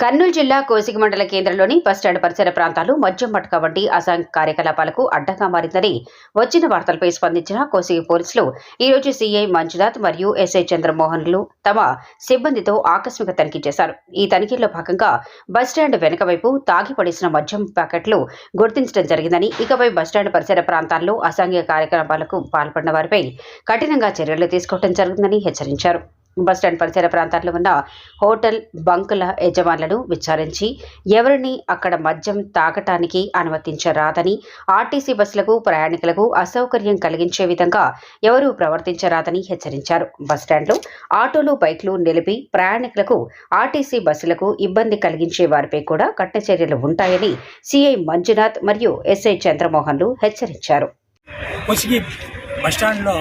కర్నూలు జిల్లా కోసిక మండల కేంద్రంలోని బస్టాండ్ పరిసర ప్రాంతాలు మద్యం మటక వంటి అసాంగ్ కార్యకలాపాలకు అడ్డంగా మారిందని వచ్చిన వార్తలపై స్పందించిన కోసిక పోలీసులు ఈరోజు సీఐ మంజునాథ్ మరియు ఎస్ఐ చంద్రమోహన్లు తమ సిబ్బందితో ఆకస్మిక తనిఖీ చేశారు. ఈ తనిఖీల్లో భాగంగా బస్టాండ్ వెనుక వైపు తాగిపడేసిన మద్యం ప్యాకెట్లు గుర్తించడం జరిగిందని ఇకపై బస్టాండ్ పరిసర ప్రాంతాల్లో అసాంఘిక కార్యకలాపాలకు పాల్పడిన వారిపై కఠినంగా చర్యలు తీసుకోవడం జరుగుతుందని హెచ్చరించారు. బస్టాండ్ పరిసర ప్రాంతాల్లో ఉన్న హోటల్ బంకుల యజమానులను విచారించి ఎవరిని అక్కడ మద్యం తాగటానికి అనుమతించరాదని ఆర్టీసీ బస్సులకు ప్రయాణికులకు అసౌకర్యం కలిగించే విధంగా ఎవరూ ప్రవర్తించరాదని హెచ్చరించారు. బస్టాండ్లో ఆటోలు బైక్లు నిలిపి ప్రయాణికులకు ఆర్టీసీ బస్సులకు ఇబ్బంది కలిగించే వారిపై కూడా కఠిన చర్యలు ఉంటాయని సిఐ మంజునాథ్ మరియు ఎస్ఐ చంద్రమోహన్లు హెచ్చరించారు. బస్టాండ్లో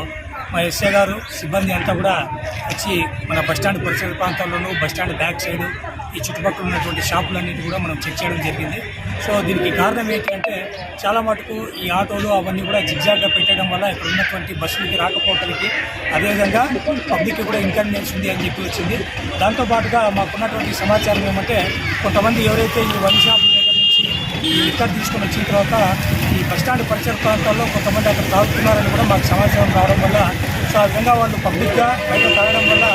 మా ఎస్ఏ గారు సిబ్బంది అంతా కూడా వచ్చి మన బస్టాండ్ పరిసర ప్రాంతాల్లోనూ బస్టాండ్ బ్యాక్ సైడ్ ఈ చుట్టుపక్కల ఉన్నటువంటి షాపులన్నిటి కూడా మనం చెక్ చేయడం జరిగింది. సో దీనికి కారణం ఏంటంటే చాలా మటుకు ఈ ఆటోలు అవన్నీ కూడా జిగ్జాగ్గా పెట్టడం వల్ల ఇక్కడ ఉన్నటువంటి బస్సులకి రాకపోకలకి అదేవిధంగా పబ్లిక్కి కూడా ఇన్కన్వీనియన్స్ ఉంది అని చెప్పి వచ్చింది. దాంతోపాటుగా మాకున్నటువంటి సమాచారం ఏమంటే కొంతమంది ఎవరైతే ఈ వన్ షాప్ దగ్గర నుంచి ఈ తీసుకొని వచ్చిన తర్వాత ఈ బస్టాండ్ పరిసర ప్రాంతాల్లో కొంతమంది అక్కడ తాగుతున్నారని కూడా మాకు సమాచారం రావడం వల్ల సో ఆ విధంగా వాళ్ళు పబ్లిక్గా బయట తాగడం వల్ల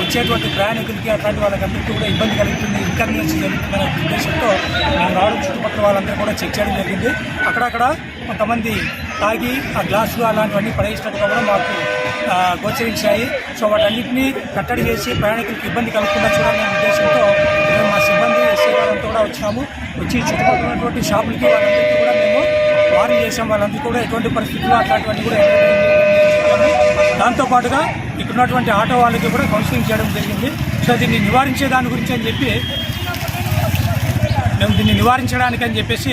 వచ్చేటువంటి ప్రయాణికులకి అట్లాంటి వాళ్ళకందరికీ కూడా ఇబ్బంది కలుగుతుంది. ఇన్కన్వీనియన్స్ జరుగుతుందనే ఉద్దేశంతో మేము రావడం చుట్టుపక్కల వాళ్ళందరూ కూడా చెక్ చేయడం జరిగింది. అక్కడక్కడ కొంతమంది తాగి ఆ గ్లాసులు అలాంటివన్నీ పడేసినట్టుగా కూడా మాకు గోచరించాయి. సో వాటన్నింటినీ కట్టడి చేసి ప్రయాణికులకు ఇబ్బంది కలగకుండా చూడాలనే ఉద్దేశంతో మేము మా సిబ్బంది ఎస్ఐ వాళ్ళంతా కూడా వచ్చినాము. వచ్చి చుట్టుపక్కల ఉన్నటువంటి షాపులకి వాళ్ళందరికీ కూడా మేము వార్న్ చేసిన వాళ్ళందరూ కూడా ఎటువంటి పరిస్థితుల్లో అట్లాంటివన్నీ కూడా దాంతోపాటుగా ఇక్కడ ఉన్నటువంటి ఆటో వాళ్ళకి కూడా కౌన్సిలింగ్ చేయడం జరిగింది. సో దీన్ని నివారించే దాని గురించి అని చెప్పి మేము దీన్ని నివారించడానికి అని చెప్పేసి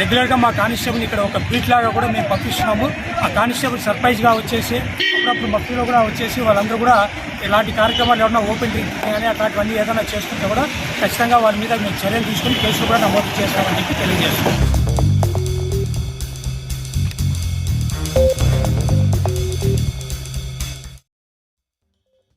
రెగ్యులర్గా మా కానిస్టేబుల్ ఇక్కడ ఒక బీట్ లాగా కూడా మేము పంపిస్తున్నాము. ఆ కానిస్టేబుల్ సర్ప్రైజ్గా వచ్చేసి అప్పుడప్పుడు భక్తులు కూడా వచ్చేసి వాళ్ళందరూ కూడా ఇలాంటి కార్యక్రమాలు ఏమైనా ఓపెన్ డ్రింక్ కానీ అట్లాంటివన్నీ ఏదైనా చేసుకుంటే కూడా ఖచ్చితంగా వాళ్ళ మీద మేము చర్యలు తీసుకుని కేసులు కూడా నమోదు చేస్తామని చెప్పి తెలియజేస్తున్నాం.